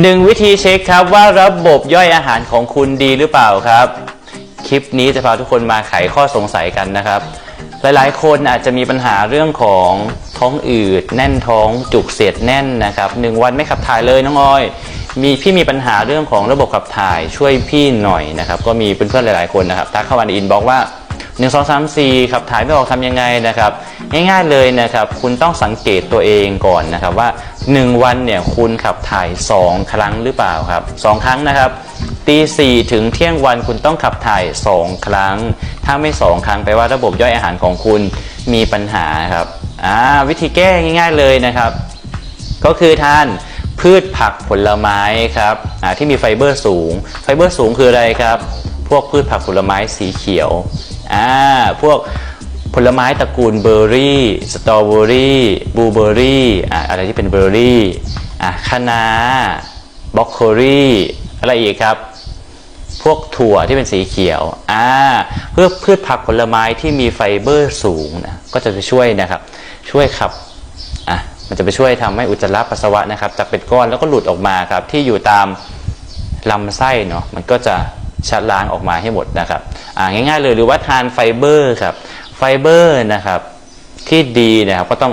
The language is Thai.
หนึ่งวิธีเช็คครับว่าระบบย่อยอาหารของคุณดีหรือเปล่าครับ คลิปนี้จะพาทุกคนมาไขข้อสงสัยกันนะครับ หลายๆ คนอาจจะมีปัญหาเรื่องของท้องอืด แน่นท้องจุกเสียดแน่นนะครับหนึ่งวันไม่ขับถ่ายเลยน้องอ้อย มีพี่มีปัญหาเรื่องของระบบขับถ่ายช่วยพี่หน่อยนะครับ ก็มีเพื่อนๆหลาย ๆ คนนะครับทักเข้ามาในอินบอกว่า1 2 3 4ขับถ่ายไม่ออกทำยังไงนะครับ ง่ายๆเลยนะครับ คุณต้องสังเกตตัวเองก่อนนะครับว่า 1 วันเนี่ยคุณขับถ่าย 2 ครั้งหรือเปล่าครับ 2 ครั้งนะครับตีสี่ถึงเที่ยงวันคุณต้องขับถ่าย 2 ครั้ง ถ้าไม่ 2 ครั้งแปลว่าระบบย่อยอาหารของคุณมีปัญหาครับอ่าวิธีแก้ง่ายๆเลยนะครับ ก็คือทานพืชผักผลไม้ครับที่มีไฟเบอร์สูง ไฟเบอร์สูงคืออะไรครับ พวกพืชผักผลไม้สีเขียวอ่าพวก ผลไม้ตระกูลเบอร์รี่สตรอเบอรี่บลูเบอร์รี่อ่าอะไรที่เป็นเบอร์รี่อ่าคะน้าบล็อกโคลี่อะไรอีกครับ พวกถั่วที่เป็นสีเขียวอ่าเพื่อพืชผักผลไม้ที่มีไฟเบอร์สูงนะก็จะไปช่วยนะครับ ช่วยขับอะมันจะไปช่วยทำให้อุจจาระปัสสาวะนะครับจากเป็นก้อนแล้วก็หลุดออกมาครับ ที่อยู่ตามลำไส้เนาะมันก็จะชัดล้างออกมาให้หมดนะครับอ่าง่ายๆเลยหรือว่าทานไฟเบอร์ครับ ไฟเบอร์นะครับที่ดีนะครับก็ต้อง